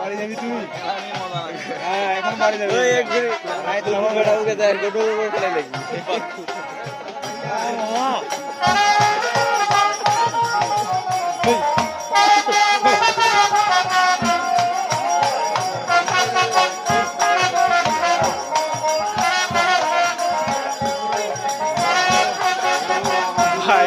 বাড়ি যাবি তুই? লাগে হ্যাঁ এখন বাড়ি যাবি। ওই এক ঘুরি নাই তো দুটো বেড়া উঠে যায় দুটো উপর ফেলে দেখি ভাই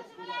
সিট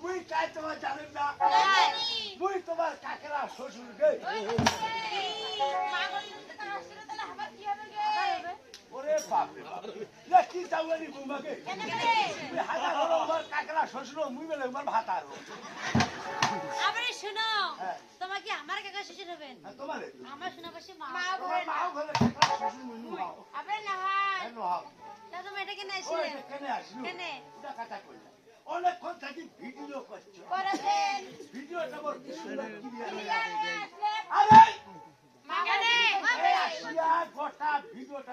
মুই কাই তোমার জানেন না? মুই তোমার কাকেরা শ্বশুর গে। ওরে বাপ। রে বাপ লে কি চাউলি মুই হাজার হলো আমার কাকেরা শ্বশুর মুই বেলে আমার ভাত আর আবার শোনো। তোমাকে আমার কাকা শ্বশুর হবেন? তোমারে? আমার শোনা পাশে মা তোমার মাও ঘরে কাকেরা শ্বশুর মুই নুহাও আবার না হয় হ্যাঁ নুহাও তা তুমি এটা কেন ওই আসলে। কেনে আসলো কেনে? এটা কথা অনেকক্ষণ থাকি ভিডিও করছ। করেছেন? ভিডিওটা কি সুন্দর আরে মাগানে আসিয়া গোটা ভিডিওটা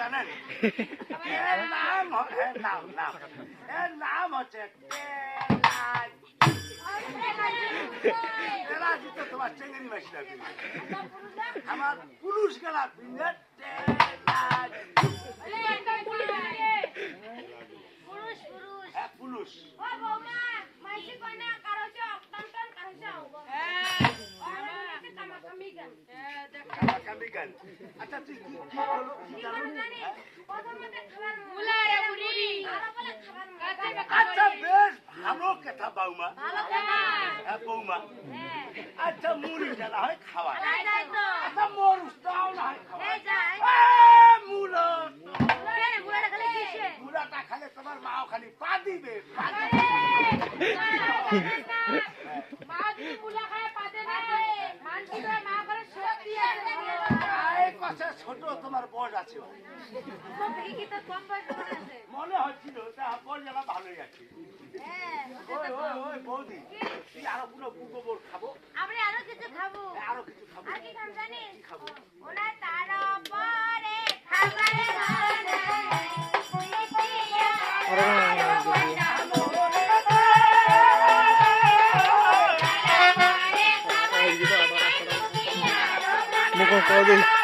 জানেন এর নাম নাম নাম এর নাম হচ্ছে তেলাজি তেলাজি তো তোমার চেঙ্গেরি মাসি আমার পুরুষ গেলা পিন্ধে তেলাজি পুরুষ পুরুষ হ্যাঁ পুরুষ ও বৌমা মাইসি কইনা কারও চক টন টন কারও চক আমার আচ্ছা তুই কি কি হলো কি জানো? হ্যাঁ? মুলারে বুড়ি। আরও বলে খাবার আচ্ছা বেশ ভালো কথা বৌমা। ভালো কথা। হ্যাঁ বৌমা। আচ্ছা মুড়ি জানা হয় খাওয়া। আচ্ছা মরুষটাও না হয় খাওয়া এই যাই মুলো মুলারে মুলারে খালি কিসে মুলাটা খালে তোমার মাও খালি পা দিবে পা দিবে। মা যদি মুলা খায় পাতে না মানছি তো মা করে শক্তি আছে এই কথা ছোট তোমার বয়স আছে। মনে আছে? হচ্ছিল ভালোই আছে। হ্যাঁ ওই ওই ওই বৌদি তুই আরও পুরো গোবর খাব? আমরা আরও কিছু খাব। আরও কিছু খাব। আর কি খাম জানিস? খাব? ওনা তার পরে খাবারে মানে মুখ